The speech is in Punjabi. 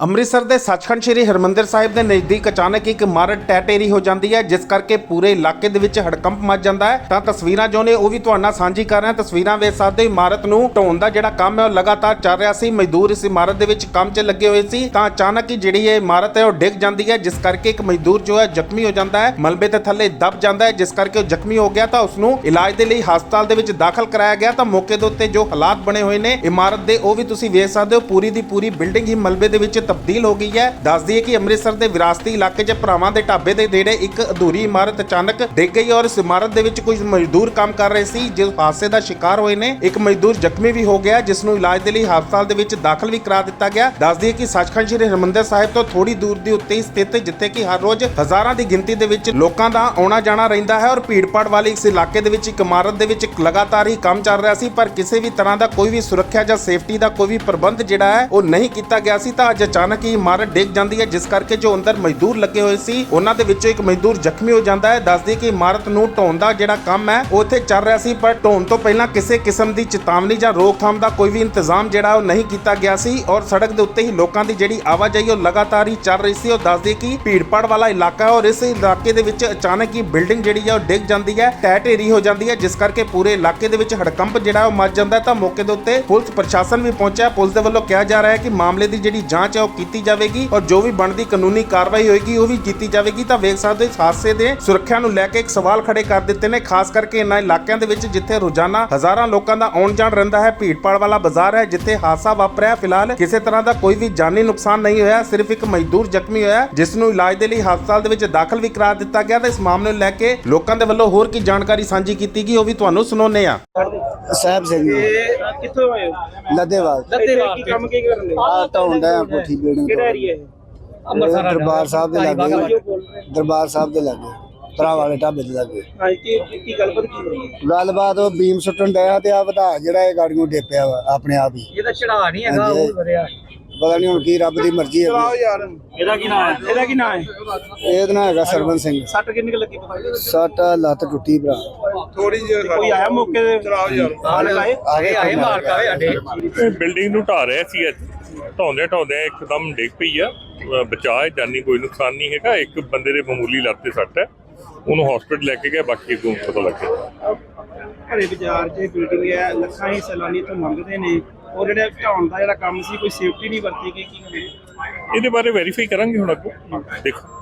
ਅੰਮ੍ਰਿਤਸਰ ਦੇ ਸੱਚਖੰਡ ਸ੍ਰੀ ਹਰਮੰਦਰ ਸਾਹਿਬ ਦੇ ਨਜ਼ਦੀਕ ਅਚਾਨਕ ਇੱਕ ਇਮਾਰਤ ਟੈਟੇਰੀ ਹੋ ਜਾਂਦੀ ਹੈ, ਜਿਸ ਕਰਕੇ ਪੂਰੇ ਇਲਾਕੇ ਦੇ ਵਿੱਚ ਹੜਕੰਪ ਮਚ ਜਾਂਦਾ ਹੈ। ਤਾਂ ਤਸਵੀਰਾਂ ਜੋ ਨੇ, ਉਹ ਵੀ ਤੁਹਾਡੇ ਨਾਲ ਸਾਂਝੀ ਕਰ ਰਹੇ ਹਾਂ। ਤਸਵੀਰਾਂ ਵੇਖ ਸਕਦੇ ਹੋ, ਇਮਾਰਤ ਨੂੰ ਢਾਉਣ ਦਾ ਜਿਹੜਾ ਕੰਮ ਹੈ, ਉਹ ਲਗਾਤਾਰ ਚੱਲ ਰਿਹਾ ਸੀ। ਮਜ਼ਦੂਰ ਇਸ ਇਮਾਰਤ ਦੇ ਵਿੱਚ ਕੰਮ 'ਚ ਲੱਗੇ ਹੋਏ ਸੀ। ਤਾਂ ਅਚਾਨਕ ਹੀ ਜਿਹੜੀ ਇਹ ਇਮਾਰਤ ਹੈ, ਉਹ ਡਿੱਗ ਜਾਂਦੀ ਹੈ, ਜਿਸ ਕਰਕੇ ਇੱਕ ਮਜ਼ਦੂਰ ਜੋ ਹੈ, ਜ਼ਖਮੀ ਹੋ ਜਾਂਦਾ ਹੈ। ਮਲਬੇ ਤੇ ਥੱਲੇ ਦਬ ਜਾਂਦਾ ਹੈ, ਜਿਸ ਕਰਕੇ ਉਹ ਜ਼ਖਮੀ ਹੋ ਗਿਆ। ਤਾਂ ਉਸ ਨੂੰ ਇਲਾਜ ਦੇ ਲਈ ਹਸਪਤਾਲ ਦੇ ਵਿੱਚ ਦਾਖਲ ਕਰਾਇਆ ਗਿਆ। ਤਾਂ ਮੌਕੇ ਦੇ ਉੱਤੇ ਜੋ ਹਾਲਾਤ ਬਣੇ ਹੋਏ ਨੇ, ਇਮਾਰਤ ਦੇ, ਉਹ ਵੀ ਤੁਸੀਂ ਵੇਖ ਸਕਦੇ ਹੋ, ਪੂਰੀ ਦੀ ਪੂਰੀ ਬਿਲਡਿੰਗ ਹੀ ਮਲਬੇ ਦੇ ਵਿੱਚ ਤਬਦੀਲ ਹੋ ਗਈ ਹੈ। ਦੱਸ ਦਈਏ ਕਿ ਅੰਮ੍ਰਿਤਸਰ ਦੇ ਵਿਰਾਸਤੀ ਇਲਾਕੇ 'ਚ ਭਰਾਵਾਂ ਦੇ ਢਾਬੇ ਦੇ ਨੇੜੇ ਇੱਕ ਅਧੂਰੀ ਇਮਾਰਤ ਅਚਾਨਕ ਡਿੱਗ ਗਈ ਔਰ ਇਸ ਇਮਾਰਤ ਦੇ ਵਿੱਚ ਕੁਝ ਮਜ਼ਦੂਰ ਕੰਮ ਕਰ ਰਹੇ ਸੀ, ਜਿਸ ਹਾਦਸੇ ਦਾ ਸ਼ਿਕਾਰ ਹੋਏ ਨੇ। ਇੱਕ ਮਜ਼ਦੂਰ ਜ਼ਖਮੀ ਵੀ ਹੋ ਗਿਆ, ਜਿਸ ਨੂੰ ਇਲਾਜ ਦੇ ਲਈ ਹਸਪਤਾਲ ਦੇ ਵਿੱਚ ਦਾਖਲ ਵੀ ਕਰਾ ਦਿੱਤਾ ਗਿਆ। ਦੱਸ ਦਈਏ ਕਿ ਸੱਚਖੰਡ ਸ੍ਰੀ ਹਰਿਮੰਦਰ ਸਾਹਿਬ ਤੋਂ ਥੋੜੀ ਦੂਰ ਦੀ ਉੱਤੇ ਸਥਿਤ, ਜਿੱਥੇ ਕਿ ਹਰ ਰੋਜ਼ ਹਜ਼ਾਰਾਂ ਦੀ ਗਿਣਤੀ ਦੇ ਵਿੱਚ ਲੋਕਾਂ ਦਾ ਆਉਣਾ ਜਾਣਾ ਰਹਿੰਦਾ ਹੈ ਔਰ ਭੀੜਪਾੜ ਵਾਲੇ ਇਸ ਇਲਾਕੇ ਦੇ ਵਿੱਚ ਇੱਕ ਇਮਾਰਤ ਦੇ ਵਿੱਚ ਲਗਾਤਾਰ ਹੀ ਕੰਮ ਚੱਲ ਰਿਹਾ ਸੀ, ਪਰ ਕਿਸੇ ਵੀ ਤਰ੍ਹਾਂ ਦਾ ਕੋਈ ਵੀ ਸੁਰੱਖਿਆ ਜਾਂ ਸੇਫਟੀ ਦਾ ਕੋਈ ਵੀ ਪ੍ਰਬੰਧ ਜਿਹੜਾ ਹੈ, ਉਹ ਨਹੀਂ ਕੀਤਾ ਗਿਆ ਸੀ। ਤਾਂ ਅੱਜ ਅਚਾਨਕ ਹੀ ਇਮਾਰਤ ਡਿੱਗ ਜਾਂਦੀ ਹੈ, ਜਿਸ ਕਰਕੇ ਜੋ ਅੰਦਰ ਮਜ਼ਦੂਰ ਲੱਗੇ ਹੋਏ ਸੀ, ਉਹਨਾਂ ਦੇ ਵਿੱਚੋਂ ਇੱਕ ਮਜ਼ਦੂਰ ਜ਼ਖਮੀ ਹੋ ਜਾਂਦਾ ਹੈ। ਦੱਸਦੀ ਕਿ ਇਮਾਰਤ ਨੂੰ ਢਾਉਣ ਦਾ ਜਿਹੜਾ ਕੰਮ ਹੈ, ਉਹ ਇੱਥੇ ਚੱਲ ਰਿਹਾ ਸੀ, ਪਰ ਢਾਉਣ ਤੋਂ ਪਹਿਲਾਂ ਕਿਸੇ ਕਿਸਮ ਦੀ ਚੇਤਾਵਨੀ ਜਾਂ ਰੋਕਥਾਮ ਦਾ ਕੋਈ ਵੀ ਇੰਤਜ਼ਾਮ ਜਿਹੜਾ, ਉਹ ਨਹੀਂ ਕੀਤਾ ਗਿਆ ਸੀ ਔਰ ਸੜਕ ਦੇ ਉੱਤੇ ਹੀ ਲੋਕਾਂ ਦੀ ਜਿਹੜੀ ਆਵਾਜਾਈ, ਉਹ ਲਗਾਤਾਰ ਹੀ ਚੱਲ ਰਹੀ ਸੀ। ਉਹ ਦੱਸਦੀ ਕਿ ਭੀੜਪਾੜ ਵਾਲਾ ਇਲਾਕਾ ਹੈ ਔਰ ਇਸ ਇਲਾਕੇ ਦੇ ਵਿੱਚ ਅਚਾਨਕ ਹੀ ਬਿਲਡਿੰਗ ਜਿਹੜੀ ਹੈ, ਉਹ ਡਿੱਗ ਜਾਂਦੀ ਹੈ ਟਹਿ ਢੇਰੀ ਹੋ ਜਾਂਦੀ ਹੈ, ਜਿਸ ਕਰਕੇ ਪੂਰੇ ਇਲਾਕੇ ਦੇ ਵਿੱਚ ਹੜਕੰਪ ਜਿਹੜਾ, ਉਹ ਮਚ ਜਾਂਦਾ ਹੈ। ਤਾਂ ਮੌਕੇ ਦੇ ਉੱਤੇ ਪੁਲਿਸ ਪ੍ਰਸ਼ਾਸਨ ਵੀ ਪਹੁੰਚਿਆ। ਪੁਲਿਸ ਦੇ ਵੱਲੋਂ ਕਿਹਾ ਜਾ ਰਿਹਾ ਹੈ ਕਿ ਮਾਮਲੇ ਦੀ ਜਿਹੜੀ ਜਾਂਚ ਹੈ ਉਹ ਕੀਤੀ ਜਾਵੇਗੀ ਔਰ ਜੋ ਵੀ ਬਣਦੀ ਕਾਨੂੰਨੀ ਕਾਰਵਾਈ ਹੋਏਗੀ ਉਹ ਵੀ ਕੀਤੀ ਜਾਵੇਗੀ। ਤਾਂ ਵੇਖ ਸਕਦੇ ਇਸ ਹਾਦਸੇ ਦੇ ਸੁਰੱਖਿਆ ਨੂੰ ਲੈ ਕੇ ਇੱਕ ਸਵਾਲ ਖੜੇ ਕਰ ਦਿੱਤੇ ਨੇ ਖਾਸ ਕਰਕੇ ਇਨ੍ਹਾਂ ਇਲਾਕਿਆਂ ਦੇ ਵਿੱਚ ਜਿੱਥੇ ਰੋਜ਼ਾਨਾ ਹਜ਼ਾਰਾਂ ਲੋਕਾਂ ਦਾ ਆਉਣ ਜਾਣ ਰਹਿੰਦਾ ਹੈ ਭੀੜਪਾੜ ਵਾਲਾ ਬਾਜ਼ਾਰ ਹੈ ਜਿੱਥੇ ਹਾਦਸਾ ਵਾਪਰਿਆ ਫਿਲਹਾਲ ਕਿਸੇ ਤਰ੍ਹਾਂ ਦਾ ਕੋਈ ਵੀ ਜਾਨੀ ਨੁਕਸਾਨ ਨਹੀਂ ਹੋਇਆ ਸਿਰਫ ਇੱਕ ਮਜ਼ਦੂਰ ਜ਼ਖਮੀ ਹੋਇਆ ਜਿਸ ਨੂੰ ਇਲਾਜ ਦੇ ਲਈ ਹਸਪਤਾਲ ਦੇ ਵਿੱਚ ਦਾਖਲ ਵੀ ਕਰਾ ਦਿੱਤਾ ਗਿਆ ਤਾਂ ਇਸ ਮਾਮਲੇ ਨੂੰ ਲੈ ਕੇ ਲੋਕਾਂ ਦੇ ਵੱਲੋਂ ਹੋਰ ਕੀ ਜਾਣਕਾਰੀ ਸਾਂਝੀ ਕੀਤੀ ਗਈ ਉਹ ਵੀ ਤੁਹਾਨੂੰ ਸੁਣਾਉਂਦੇ ਆ ਸਾਹਿਬ ਸਿੰਘ ਜੀ। ਇਹ ਕਿੱਥੋਂ ਆਏ ਹੋ? ਲੱਦੇਵਾਲ। ਲੱਤੇਵਾਲ ਕੀ ਕੰਮ ਕੀ ਕਰਨ ਦੇ ਆ ਢਾਉਂਦਾ ਆ ਕੋਠੀ ਬਿਲਡਿੰਗ ਕਿਹੜਾ ਏਰੀਆ ਇਹ? ਅੰਮ੍ਰਿਤਸਰ ਦਰਬਾਰ ਸਾਹਿਬ ਦੇ ਲਾਗੇ ਦਰਬਾਰ ਸਾਹਿਬ ਦੇ ਲਾਗੇ ਭਰਾ ਵਾਲੇ ਢਾਬੇ ਦੇ ਲਾਗੇ। ਹਾਂ ਕੀ ਕੀ- ਕੀ ਗੱਲਬਾਤ ਕੀ ਹੋਈ? ਗੱਲਬਾਤ ਉਹ ਬੀਮ ਸੁੱਟਣ ਡਿਆ ਤੇ ਆ ਵਧਾ ਜਿਹੜਾ ਇਹ ਗਾੜੀਆਂ ਡੇਪਿਆ ਵਾ ਆਪਣੇ ਆਪ ਹੀ। ਇਹਦਾ ਚੜਾ ਨਹੀਂ ਹੈਗਾ। ਉਹ ਵਰਿਆ ਪਤਾ ਨਹੀਂ ਹੁਣ ਕੀ ਰੱਬ ਦੀ ਮਰਜ਼ੀ ਹੈ। ਯਾਰ। ਇਹਦਾ ਕੀ ਨਾਮ ਹੈ? ਇਹਦਾ ਕੀ ਨਾਮ ਹੈ? ਇਹਦਾ ਨਾਂ ਹੈਗਾ ਸਰਵਨ ਸਿੰਘ। ਸੱਟ ਕਿੰਨੀ ਕੁ ਲੱਗੀ ਪਤਾ ਸੱਟ ਲੱਤ ਟੁੱਟੀ ਭਰਾ। ਥੋੜੀ ਜਿਹੀ ਕੋਈ ਆਇਆ ਮੌਕੇ ਤੇ? ਚਲਾਓ ਯਾਰ। ਆਗੇ ਆਏ? ਮਾਰ ਅੱਡੇ ਇਹ ਬਿਲਡਿੰਗ ਨੂੰ ਢਾ ਰਿਹਾ ਸੀ ਅੱਜ। ਢਾਉਂਦੇ ਢਾਉਂਦੇ ਇੱਕਦਮ ਡਿੱਗ ਪਈ ਆ। ਬਚਾਅ ਜਾਨੀ ਕੋਈ ਨੁਕਸਾਨ ਨਹੀਂ ਹੈਗਾ। ਇੱਕ ਬੰਦੇ ਦੇ ਮਾਮੂਲੀ ਲੱਤ ਤੇ ਸੱਟ ਹੈ। ਉਹਨੂੰ ਹਸਪੀਟਲ ਲੈ ਕੇ ਗਏ ਬਾਕੀ ਅੱਗੋਂ ਪਤਾ ਲੱਗਿਆ ਘਰੇ ਬਾਜ਼ਾਰ 'ਚ ਬਿਲਡਿੰਗ ਹੈ ਲੱਖਾਂ ਹੀ ਸੈਲਾਨੀ ਇੱਥੇ ਮੰਗਦੇ ਨੇ। ਉਹ ਜਿਹੜੇ ਢਾਉਣ ਦਾ ਜਿਹੜਾ ਕੰਮ ਸੀ ਕੋਈ ਸੇਫਟੀ ਨਹੀਂ ਵਰਤੀ ਗਈ ਕੀ ਇਹਦੇ ਬਾਰੇ ਵੈਰੀਫਾਈ ਕਰਾਂਗੇ ਹੁਣ ਅੱਗੋਂ। ਦੇਖੋ।